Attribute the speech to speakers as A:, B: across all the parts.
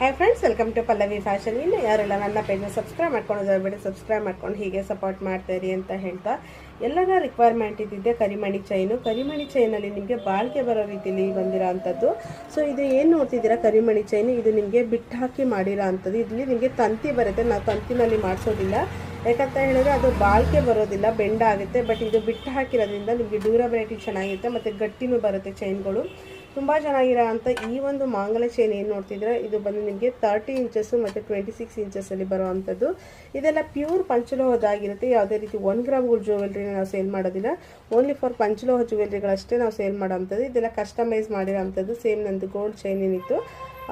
A: Hi friends welcome to Pallavi fashion ಇನ್ನು ಯಾರೆಲ್ಲ ನನ್ನ ಪೇಜ್ನ ಸಬ್ಸ್ಕ್ರೈಬ್ ಮಾಡ್ಕೊಂಡು ಬಿಡಿ ಸಬ್ಸ್ಕ್ರೈಬ್ ಮಾಡ್ಕೊಂಡು ಹೀಗೆ ಸಪೋರ್ಟ್ ಮಾಡ್ತಾ ಇರಿ ಅಂತ ಹೇಳ್ತಾ ಎಲ್ಲರ ರಿಕ್ವೈರ್ಮೆಂಟ್ ಇದ್ದಿದ್ದೆ ಕರಿಮಣಿ ಚೈನು ಕರಿಮಣಿ ಚೈನಲ್ಲಿ ನಿಮಗೆ ಬಾಳಿಕೆ ಬರೋ ರೀತಿಲಿ ಬಂದಿರೋ ಅಂಥದ್ದು. ಸೊ ಇದು ಏನು ನೋಡ್ತಿದ್ದೀರಾ ಕರಿಮಣಿ ಚೈನು ಇದು ನಿಮಗೆ ಬಿಟ್ಟು ಹಾಕಿ ಮಾಡಿರೋ ಅಂಥದ್ದು. ಇಲ್ಲಿ ನಿಮಗೆ ತಂತಿ ಬರುತ್ತೆ. ನಾವು ತಂತಿನಲ್ಲಿ ಮಾಡಿಸೋದಿಲ್ಲ. ಯಾಕಂತ ಹೇಳಿದ್ರೆ ಅದು ಬಾಳಿಕೆ ಬರೋದಿಲ್ಲ, ಬೆಂಡ ಆಗುತ್ತೆ. ಬಟ್ ಇದು ಬಿಟ್ಟು ಹಾಕಿರೋದ್ರಿಂದ ನಿಮಗೆ ಡ್ಯೂರಬಿಲಿಟಿ ಚೆನ್ನಾಗಿರುತ್ತೆ. ಮತ್ತು ಗಟ್ಟಿನೂ ಬರುತ್ತೆ ಚೈನ್ಗಳು ತುಂಬ ಚೆನ್ನಾಗಿರೋ ಅಂಥ ಈ ಒಂದು ಮಾಂಗಲ ಚೈನ್ ಏನು ನೋಡ್ತಿದ್ರೆ ಇದು ಬಂದು ನಿಮಗೆ ತರ್ಟಿ ಇಂಚಸ್ಸು ಮತ್ತು ಟ್ವೆಂಟಿ ಸಿಕ್ಸ್ ಇಂಚಸ್ಸಲ್ಲಿ ಬರುವಂಥದ್ದು ಇದೆಲ್ಲ ಪ್ಯೂರ್ ಪಂಚಲೋಹದಾಗಿರುತ್ತೆ ಯಾವುದೇ ರೀತಿ ಒನ್ ಗ್ರಾಮ್ಗಳು ಜ್ಯುವೆಲ್ರಿನ ನಾವು ಸೇಲ್ ಮಾಡೋದಿಲ್ಲ. ಓನ್ಲಿ ಫಾರ್ ಪಂಚಲೋಹ ಜ್ಯುವೆಲ್ರಿಗಳಷ್ಟೇ ನಾವು ಸೇಲ್ ಮಾಡೋವಂಥದ್ದು ಇದೆಲ್ಲ ಕಸ್ಟಮೈಸ್ ಮಾಡಿರೋ ಅಂಥದ್ದು. ಸೇಮ್ ನಂದು ಗೋಲ್ಡ್ ಚೈನ್ ಏನಿತ್ತು.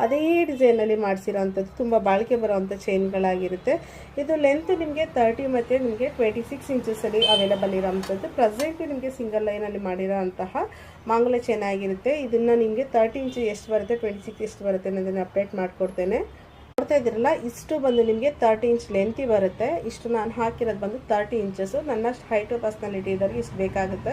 A: ಅದೇ ಡಿಸೈನಲ್ಲಿ ಮಾಡಿಸಿರೋ ಅಂಥದ್ದು ತುಂಬ ಬಾಳಿಕೆ ಬರೋವಂಥ ಚೈನ್ಗಳಾಗಿರುತ್ತೆ ಇದು ಲೆಂತ್ ನಿಮಗೆ ತರ್ಟಿ ಮತ್ತು ನಿಮಗೆ ಟ್ವೆಂಟಿ ಸಿಕ್ಸ್ ಇಂಚಸಲ್ಲಿ ಅವೈಲಬಲ್ ಇರೋವಂಥದ್ದು ಪ್ರೆಸೆಂಟ್ ನಿಮಗೆ ಸಿಂಗಲ್ ಲೈನಲ್ಲಿ ಮಾಡಿರೋ ಅಂತಹ ಮಾಂಗಲ ಚೈನ್ ಆಗಿರುತ್ತೆ. ಇದನ್ನು ನಿಮಗೆ ತರ್ಟಿ ಇಂಚ್ ಎಷ್ಟು ಬರುತ್ತೆ ಟ್ವೆಂಟಿ ಸಿಕ್ಸ್ ಎಷ್ಟು ಬರುತ್ತೆ ಅನ್ನೋದನ್ನು ಅಪ್ಡೇಟ್ ಮಾಡಿಕೊಡ್ತೇನೆ. ನೋಡ್ತಾ ಇದ್ದೀರಲ್ಲ, ಇಷ್ಟು ಬಂದು ನಿಮಗೆ ತರ್ಟಿ ಇಂಚ್ ಲೆಂತಿ ಬರುತ್ತೆ. ಇಷ್ಟು ನಾನು ಹಾಕಿರೋದು ಬಂದು ತರ್ಟಿ ಇಂಚಸ್ಸು ನನ್ನಷ್ಟು ಹೈಟು ಪರ್ಸ್ನಾಲಿಟಿ ಇದ್ದವ್ರಿಗೆ ಇಷ್ಟು ಬೇಕಾಗುತ್ತೆ.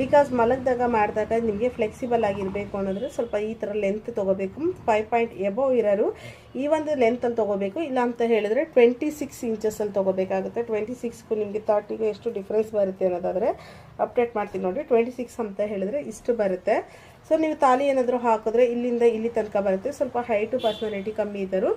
A: ಬಿಕಾಸ್ ಮಲಗಿದಾಗ ಮಾಡಿದಾಗ ನಿಮಗೆ ಫ್ಲೆಕ್ಸಿಬಲ್ ಆಗಿರಬೇಕು ಅನ್ನೋದ್ರೆ ಸ್ವಲ್ಪ ಈ ಥರ ಲೆಂತ್ ತೊಗೋಬೇಕು. ಫೈವ್ ಪಾಯಿಂಟ್ ಎಬೋವ್ ಇರೋರು ಈ ಒಂದು ಲೆಂತಲ್ಲಿ ತೊಗೋಬೇಕು. ಇಲ್ಲ ಅಂತ ಹೇಳಿದ್ರೆ ಟ್ವೆಂಟಿ ಸಿಕ್ಸ್ ಇಂಚಸಲ್ಲಿ ತೊಗೋಬೇಕಾಗುತ್ತೆ. ಟ್ವೆಂಟಿ ಸಿಕ್ಸ್ಗೂ ನಿಮಗೆ ತರ್ಟಿಗೂ ಎಷ್ಟು ಡಿಫ್ರೆನ್ಸ್ ಬರುತ್ತೆ ಅನ್ನೋದಾದರೆ ಅಪ್ಡೇಟ್ ಮಾಡ್ತೀನಿ ನೋಡಿ. ಟ್ವೆಂಟಿ ಸಿಕ್ಸ್ ಅಂತ ಹೇಳಿದ್ರೆ ಇಷ್ಟು ಬರುತ್ತೆ. ಸೊ ನೀವು ತಾಲಿ ಏನಾದರೂ ಹಾಕಿದ್ರೆ ಇಲ್ಲಿಂದ ಇಲ್ಲಿ ತನಕ ಬರುತ್ತೆ. ಸ್ವಲ್ಪ ಹೈಟು ಪರ್ಸನಾಲಿಟಿ ಕಮ್ಮಿ ಇದ್ದರು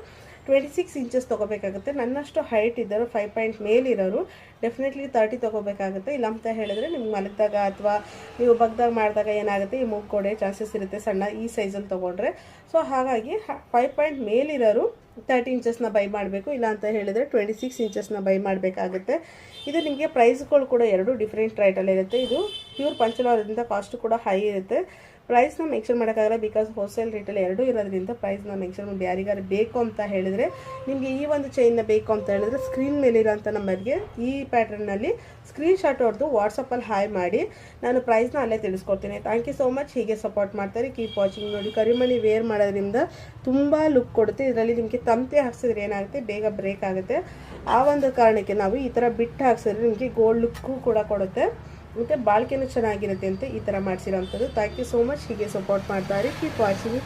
A: ಟ್ವೆಂಟಿ ಸಿಕ್ಸ್ ಇಂಚಸ್ ತೊಗೋಬೇಕಾಗುತ್ತೆ. ನನ್ನಷ್ಟು ಹೈಟ್ ಇದ್ದರು ಫೈವ್ ಪಾಯಿಂಟ್ ಮೇಲಿರೋರು ಡೆಫಿನೆಟ್ಲಿ ತರ್ಟಿ ತೊಗೋಬೇಕಾಗುತ್ತೆ. ಇಲ್ಲ ಅಂತ ಹೇಳಿದ್ರೆ ನಿಮ್ಗೆ ಮಲಗಿದಾಗ ಅಥವಾ ನೀವು ಬಗ್ದಾಗ ಮಾಡಿದಾಗ ಏನಾಗುತ್ತೆ, ಈ ಮೂಗ್ ಕೊಡೆ ಚಾನ್ಸಸ್ ಇರುತ್ತೆ ಸಣ್ಣ ಈ ಸೈಜಲ್ಲಿ ತೊಗೊಂಡ್ರೆ. ಸೊ ಹಾಗಾಗಿ ಫೈವ್ ಪಾಯಿಂಟ್ ಮೇಲಿರೋರು ತರ್ಟಿ ಇಂಚಸ್ನ ಬೈ ಮಾಡಬೇಕು, ಇಲ್ಲ ಅಂತ ಹೇಳಿದರೆ ಟ್ವೆಂಟಿ ಸಿಕ್ಸ್ ಇಂಚಸ್ನ ಬೈ ಮಾಡಬೇಕಾಗುತ್ತೆ. ಇದು ನಿಮಗೆ ಪ್ರೈಸ್ಗಳು ಕೂಡ ಎರಡು ಡಿಫ್ರೆಂಟ್ ರೈಟಲ್ಲಿ ಇರುತ್ತೆ. ಇದು ಪ್ಯೂರ್ ಪಂಚಲೋಹದಿಂದ ಕಾಸ್ಟ್ ಕೂಡ ಹೈ ಇರುತ್ತೆ. ಪ್ರೈಸ್ನ ಮೆನ್ಷನ್ ಮಾಡೋಕ್ಕಾಗಲ್ಲ ಬಿಕಾಸ್ ಹೋಲ್ಸೇಲ್ ರೇಟಲ್ಲಿ ಎರಡೂ ಇರೋದ್ರಿಂದ ಪ್ರೈಸ್ನ ಮೆನ್ಷನ್ ಮಾಡಿ ಯಾರಿಗಾರು ಬೇಕು ಅಂತ ಹೇಳಿದರೆ, ನಿಮಗೆ ಈ ಒಂದು ಚೈನ್ನ ಬೇಕು ಅಂತ ಹೇಳಿದ್ರೆ ಸ್ಕ್ರೀನ್ ಮೇಲಿರೋಂಥ ನಂಬರ್ಗೆ ಈ ಪ್ಯಾಟ್ರನ್ನಲ್ಲಿ ಸ್ಕ್ರೀನ್ ಶಾಟ್ ಹೊಡೆದು ವಾಟ್ಸಪ್ಪಲ್ಲಿ ಹಾಯ್ ಮಾಡಿ, ನಾನು ಪ್ರೈಸ್ನ ಅಲ್ಲೇ ತಿಳಿಸ್ಕೊಡ್ತೀನಿ. ಥ್ಯಾಂಕ್ ಯು ಸೋ ಮಚ್ ಹೀಗೆ ಸಪೋರ್ಟ್ ಮಾಡ್ತಾರೆ. ಕೀಪ್ ವಾಚಿಂಗ್ ನೋಡಿ. ಕರಿಮಣಿ ವೇರ್ ಮಾಡೋದ್ರಿಂದ ತುಂಬ ಲುಕ್ ಕೊಡುತ್ತೆ. ಇದರಲ್ಲಿ ನಿಮಗೆ ತಂತಿ ಹಾಕ್ಸಿದ್ರೆ ಏನಾಗುತ್ತೆ? ಬೇಗ ಬ್ರೇಕ್ ಆಗುತ್ತೆ. ಆ ಒಂದು ಕಾರಣಕ್ಕೆ ನಾವು ಈ ಥರ ಬಿಟ್ಟು ಹಾಕ್ಸಿದ್ರೆ ನಿಮಗೆ ಗೋಲ್ಡ್ ಲುಕ್ಕು ಕೂಡ ಕೊಡುತ್ತೆ. ಮತ್ತು ಬಾಳಿಕೆನೂ ಚೆನ್ನಾಗಿರುತ್ತೆ ಅಂತ ಈ ಥರ ಮಾಡಿಸಿರೋಂಥದ್ದು. ಥ್ಯಾಂಕ್ ಯು ಸೋ ಮಚ್ ಹೀಗೆ ಸಪೋರ್ಟ್ ಮಾಡ್ತಾರೆ ಕೀಪ್ ವಾಚಿಂಗ್